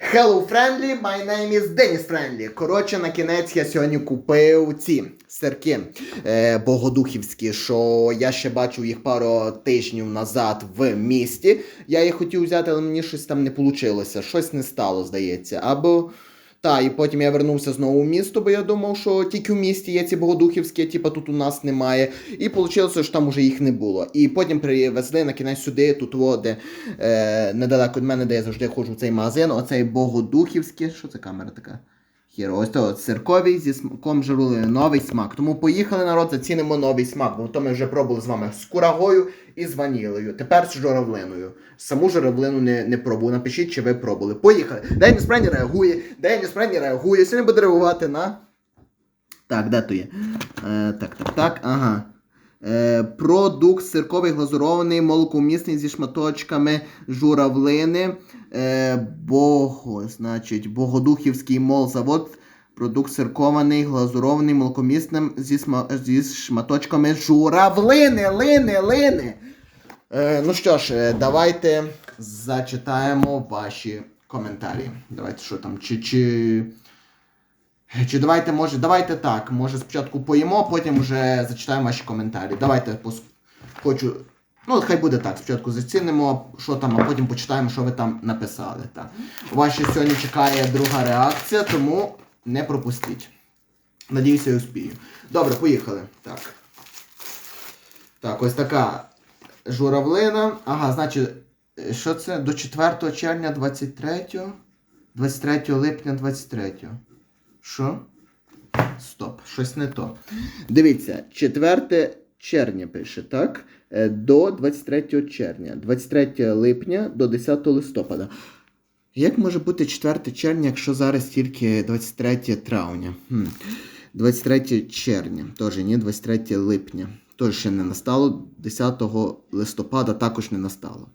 Hello Friendly, my name is Dennis Friendly. Коротше, на кінець я сьогодні купив ці сирки е, богодухівські, що я ще бачив їх пару тижнів назад в місті. Я їх хотів взяти, але мені щось там не вийшло. Щось не стало, здається. Або. Та, і потім я вернувся знову в місто, бо я думав, що тільки в місті є ці богодухівські, типа тут у нас немає. І вийшло, що там уже їх не було. І потім привезли на кінець сюди, тут води е, недалеко від мене, де я завжди ходжу в цей магазин. Оцей богодухівський. Що це камера така? Хіро, ось то цирковий зі смаком жарули новий смак. Тому поїхали народ, зацінимо новий смак, бо то ми вже пробували з вами з курагою і з ванілею. Тепер з журавлиною. Саму журавлину не, не пробував. Напишіть, чи ви пробували. Поїхали. День спрені реагує, день спрені реагує. Сьогодні буде реагувати на. Так, де то є? Е, так, так, так, ага. Е, продукт сирковий глазурований, молокомісний зі шматочками журавлини. Е, Бого, значить, Богодухівський молзавод. Продукт сиркований, глазурований, молокомісним зі, сма... зі шматочками журавлини, лини, лини. Е, ну що ж, е, давайте зачитаємо ваші коментарі. Давайте що там, чи. чи... Чи давайте, може, давайте так. Може спочатку поїмо, потім вже зачитаємо ваші коментарі. Давайте пос... хочу. Ну, хай буде так. Спочатку зацінимо, що там, а потім почитаємо, що ви там написали. Так. Ваші сьогодні чекає друга реакція, тому не пропустіть. Надіюся, я успію. Добре, поїхали. Так. Так, ось така журавлина. Ага, значить, е, що це? До 4 червня 23, 23 липня 23. Що? Стоп, щось не то. Дивіться, 4 червня пише, так? Е, До 23 червня. 23 липня до 10 листопада. Як може бути 4 червня, якщо зараз тільки 23 травня? Хм. 23 червня, теж ні, 23 липня. Теж ще не настало. 10 листопада також не настало.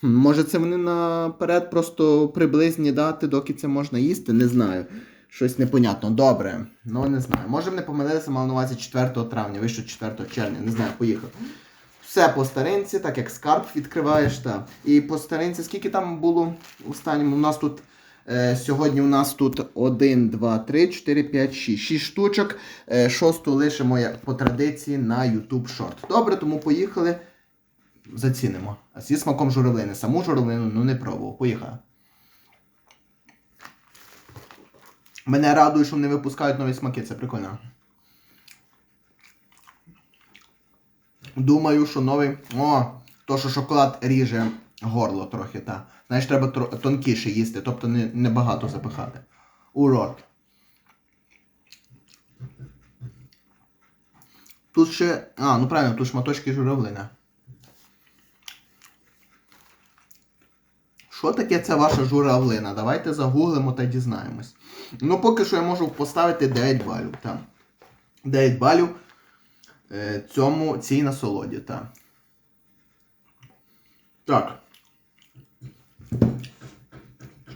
Хм, Може, це вони наперед просто приблизні дати, доки це можна їсти, не знаю. Щось непонятно. Добре. Ну не знаю. Може вони помилилися, мали на увазі 4 травня, вийшло 4 червня, не знаю, поїхав. Все по старинці, так як скарб відкриваєш. Та. І по старинці, скільки там було останньому? У нас тут е, сьогодні у нас тут 1, 2, 3, 4, 5, 6. 6 штучок. Е, шосту лишимо як по традиції на YouTube Short. Добре, тому поїхали. Зацінимо. А зі смаком журавлини. Саму журавлину ну не пробував. Поїхали. Мене радує, що вони випускають нові смаки, це прикольно. Думаю, що новий. О, то, що шоколад ріже горло трохи, та. Знаєш, треба тонкіше їсти, тобто не, не багато запихати. У. Тут ще. А, ну правильно, тут шматочки журавлина. Що таке ця ваша журавлина? Давайте загуглимо та дізнаємось. Ну, поки що я можу поставити 9 балів. Так. 9 балів е, цьому, цій насолоді. Так. Так.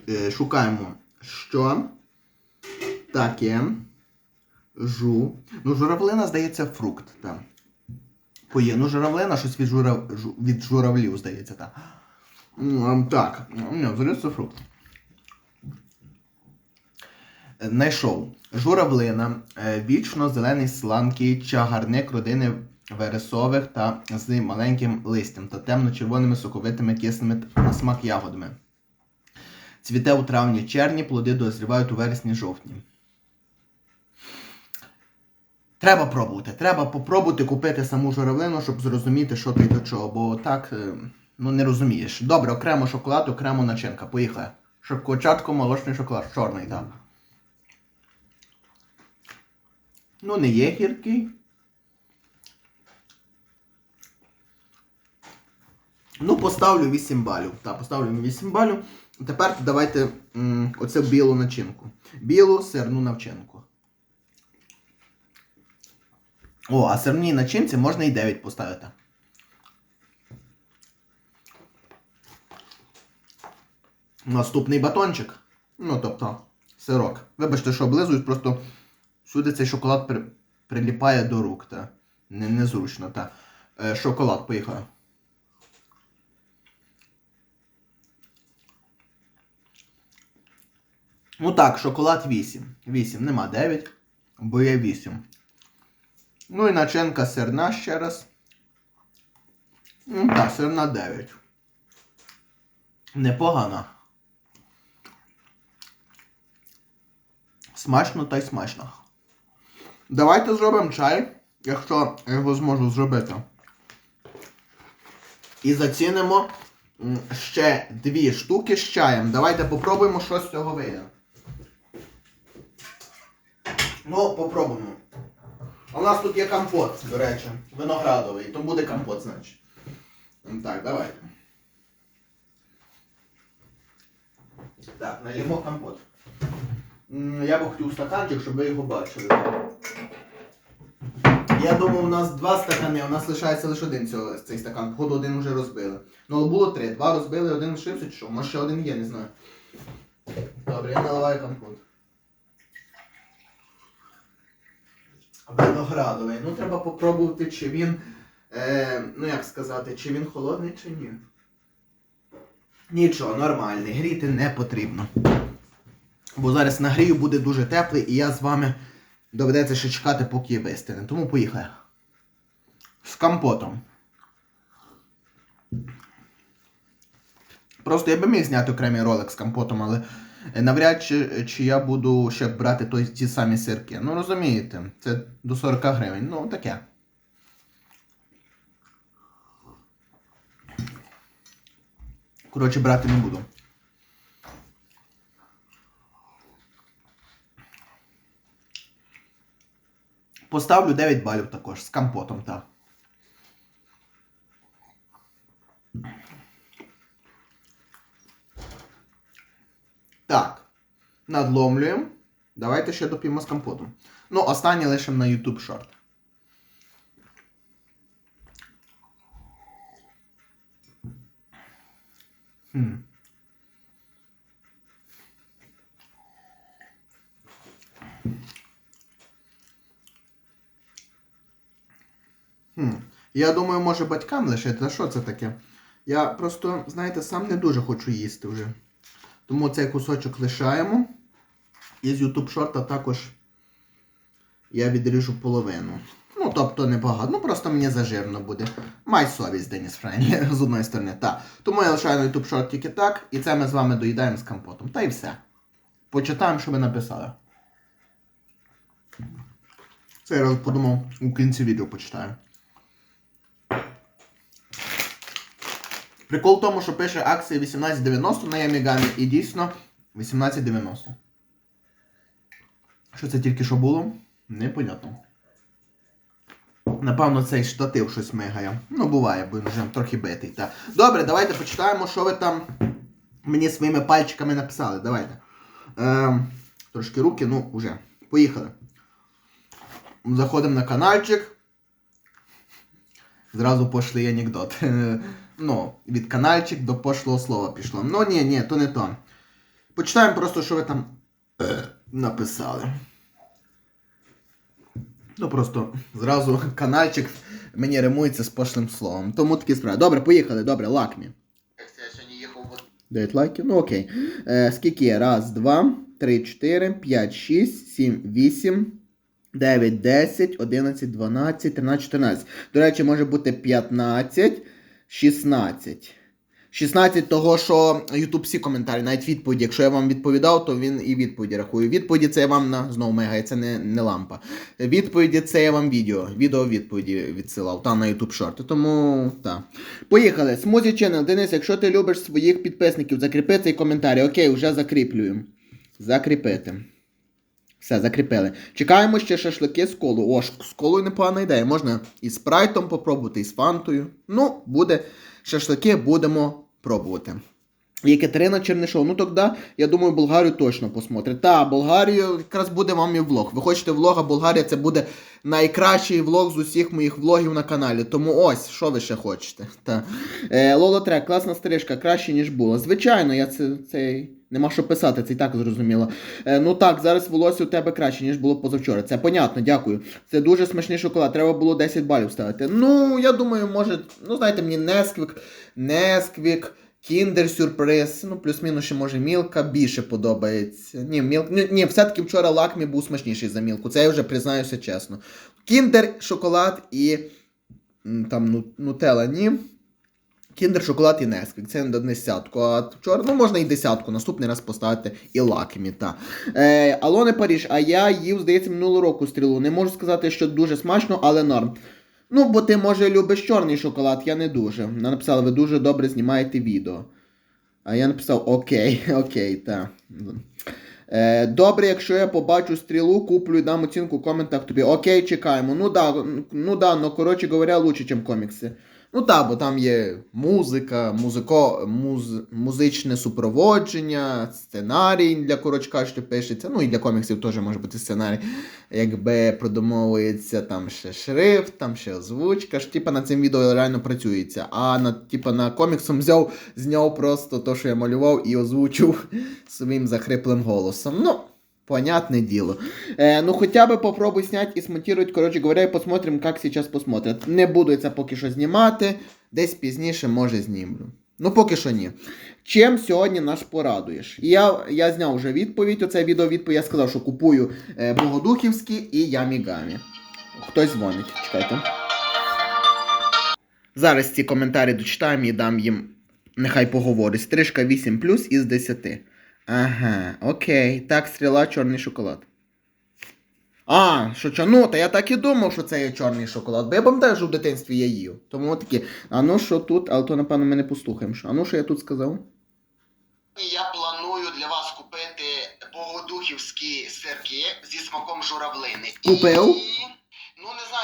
Е, шукаємо, що таке жу. Ну, журавлина, здається, фрукт. Так. Поє. Ну, журавлина щось від, журав... від журавлів, здається, так. М, Так, взагалі це фрукт. Найшов. Журавлина, е, вічно зелений сланкий чагарник родини вересових та з маленьким листям та темно-червоними соковитими кисними на смак ягодами. Цвіте у травні-червні, плоди дозрівають у вересні-жовтні. Треба пробувати. Треба попробувати купити саму журавлину, щоб зрозуміти, що ти до чого, бо так е, ну, не розумієш. Добре, окремо шоколад, окремо начинка. Поїхали. Спочатку молочний шоколад, чорний, так. Ну, не є гіркий. Ну, поставлю 8 балів. Так, поставлю 8 балів. Тепер давайте м, оце білу начинку. Білу сирну начинку. О, а сирній начинці можна і 9 поставити. Наступний батончик. Ну, тобто, сирок. Вибачте, що облизують, просто сюди цей шоколад при... приліпає до рук, та. Не, незручно, та. Е, шоколад, поїхали. Ну так, шоколад 8. 8, нема 9, бо є 8. Ну і начинка сирна ще раз. Ну так, сирна 9. Непогано. Смачно та й смачно. Давайте зробимо чай, якщо я його зможу зробити. І зацінимо ще дві штуки з чаєм. Давайте попробуємо, що з цього вийде. Ну, попробуємо. У нас тут є компот, до речі, виноградовий, то буде компот, значить. Так, давайте. Так, налімо компот. Я би хотів стаканчик, щоб ви його бачили. Я думав, у нас два стакани, у нас лишається лише один цього, цей стакан. Походу один вже розбили. Ну, але було три. Два розбили, один лишився чи що? Може ще один є, не знаю. Добре, я наливаю компот. Виноградовий. Ну треба попробувати, чи він. Е, ну як сказати, чи він холодний, чи ні. Нічого, нормальний. Гріти не потрібно. Бо зараз нагрію буде дуже теплий і я з вами доведеться ще чекати, поки вистине. Тому поїхали. З компотом. Просто я би міг зняти окремий ролик з компотом, але навряд чи, чи я буду ще брати той, ті самі сирки. Ну розумієте, це до 40 гривень. Ну таке. Коротше, брати не буду. Поставлю 9 балів також з компотом, так. Так. Надломлюємо. Давайте ще доп'ємо з компотом. Ну, останнє лишимо на YouTube шорт. Хм. Я думаю, може батькам лишити. А що це таке? Я просто, знаєте, сам не дуже хочу їсти вже. Тому цей кусочок лишаємо. І з YouTube шорта також я відріжу половину. Ну, тобто небагато. Ну просто мені зажирно буде. Май совість, Деніс Френлі, з одної сторони. Так. Тому я лишаю на YouTube шорт тільки так. І це ми з вами доїдаємо з компотом. Та і все. Почитаємо, що ви написали. Це я подумав, у кінці відео почитаю. Прикол в тому, що пише акція 1890 на Ямігамі і дійсно 1890. Що це тільки що було? Непонятно. Напевно, цей штатив щось мигає. Ну, буває, бо вже трохи битий. Та. Добре, давайте почитаємо, що ви там мені своїми пальчиками написали. Давайте. Ем, трошки руки, ну, вже. Поїхали. Заходимо на каналчик. Зразу пошли анекдот. Ну, від каналчик до пошлого слова пішло. Ну ні, ні, то не то. Почитаємо просто, що ви там е, написали. Ну просто зразу каналчик мені римується з пошлим словом. Тому такі справи. Добре, поїхали, добре, лакмі. Дев'ять лайків, ну окей. Е, скільки є? Раз, два, три, чотири, п'ять, шість, сім, вісім. 9, 10, 11, 12, 13, 14. До речі, може бути 15, 16. 16 того, що YouTube всі коментарі, навіть відповіді. Якщо я вам відповідав, то він і відповіді рахує. Відповіді це я вам на знову мегає, це не, не лампа. Відповіді це я вам відео. Відео відповіді відсилав там на YouTube шорти. Тому так. Поїхали. Смузі Channel. Денис, якщо ти любиш своїх підписників, закріпи цей коментар. Окей, вже закріплюємо. Закріпити. Все, закріпили. Чекаємо ще шашлики з колу. О, з колою непогана ідея. Можна і з спрайтом попробувати, і з фантою. Ну, буде. Шашлики будемо пробувати. І Катерина Чернишов. Ну тоді, я думаю, Болгарію точно посмотрить. Та, Болгарію якраз буде вам і влог. Ви хочете влога, Болгарія це буде найкращий влог з усіх моїх влогів на каналі. Тому ось, що ви ще хочете. Та. Е, Лоло Трек, класна стрижка, краще, ніж було. Звичайно, я це, це нема що писати, це і так зрозуміло. Е, ну так, зараз волосся у тебе краще, ніж було позавчора. Це понятно, дякую. Це дуже смачний шоколад. Треба було 10 балів ставити. Ну, я думаю, може, ну знаєте, мені Несквік, Несквік Кіндер сюрприз, ну плюс-мінус ще може мілка більше подобається. Ні, міл... ні, ні, все-таки вчора лакмі був смачніший за мілку. Це я вже признаюся чесно. Кіндер, шоколад і там ну, нутела, ні. Кіндер, шоколад і Несквік. Це на десятку. А вчора, ну можна і десятку, наступний раз поставити і лакмі. Та. Е, Алоне Паріж, а я їв, здається, минулого року стрілу. Не можу сказати, що дуже смачно, але норм. Ну, бо ти, може, любиш чорний шоколад, я не дуже. Вона написала, ви дуже добре знімаєте відео. А я написав окей, окей, так. Е, добре, якщо я побачу стрілу, куплю і дам оцінку в коментах тобі. Окей, чекаємо. Ну да, ну да, ну коротше говоря, лучше, ніж комікси. Ну так, бо там є музика, музико, муз, музичне супроводження, сценарій для коротше кажучи, пишеться. Ну і для коміксів теж може бути сценарій. Якби продумовується там ще шрифт, там ще озвучка. ж, Типа на цим відео реально працюється. А на, типа, на коміксом взяв, зняв просто то, що я малював, і озвучив своїм захриплим голосом. Ну. Понятное дело. Э, ну, хотя бы попробуй снять и смонтировать, короче говоря, и посмотрим, как сейчас посмотрят. Не буду це поки що знімати, десь пізніше, може, знімлю. Ну, поки що ні. Чим сьогодні нас порадуєш? І Я, я зняв вже відповідь, оце відео відповідь, я сказав, що купую е, Богодухівські і Ямігамі. Хтось дзвонить, чекайте. Зараз ці коментарі дочитаємо і дам їм, нехай поговорить. Стрижка 8 плюс із 10. Ага, окей. Так, стріла, чорний шоколад. А, що? Ну, та я так і думав, що це є чорний шоколад. Бо я пам'ятаю, що в дитинстві я їв. Тому такі, а ну що тут, але то, напевно, ми не послухаємо. Що. А ну що я тут сказав? Я планую для вас купити богодухівські сирки зі смаком журавлини. Купив? І,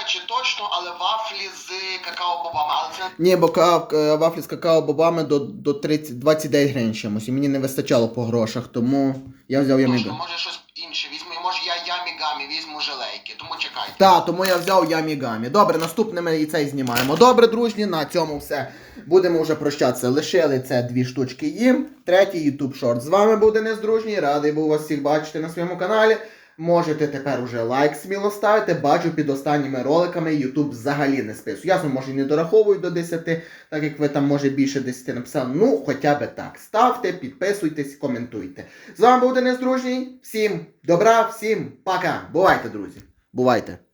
чи точно, але вафлі з какао-бобами. Але це Ні, бо ка- е, вафлі з какао-бобами до, до 30, 29 гривень чимось, і мені не вистачало по грошах, тому я взяв точно, яміга. може щось інше візьму. Може я ямі-гамі візьму желейки, тому чекайте. Та, тому я взяв ямігамі. Добре, наступне ми і цей знімаємо. Добре, дружні, на цьому все. Будемо вже прощатися. Лишили це дві штучки їм. Третій YouTube шорт. З вами був Денис Дружній. Радий був вас всіх бачити на своєму каналі. Можете тепер уже лайк сміло ставити. Бачу під останніми роликами YouTube взагалі не списує. Ясно, може не дораховую до 10, так як ви там може більше 10 написали. Ну, хоча би так. Ставте, підписуйтесь, коментуйте. З вами був Денис Дружній. Всім добра, всім пока. Бувайте, друзі. Бувайте.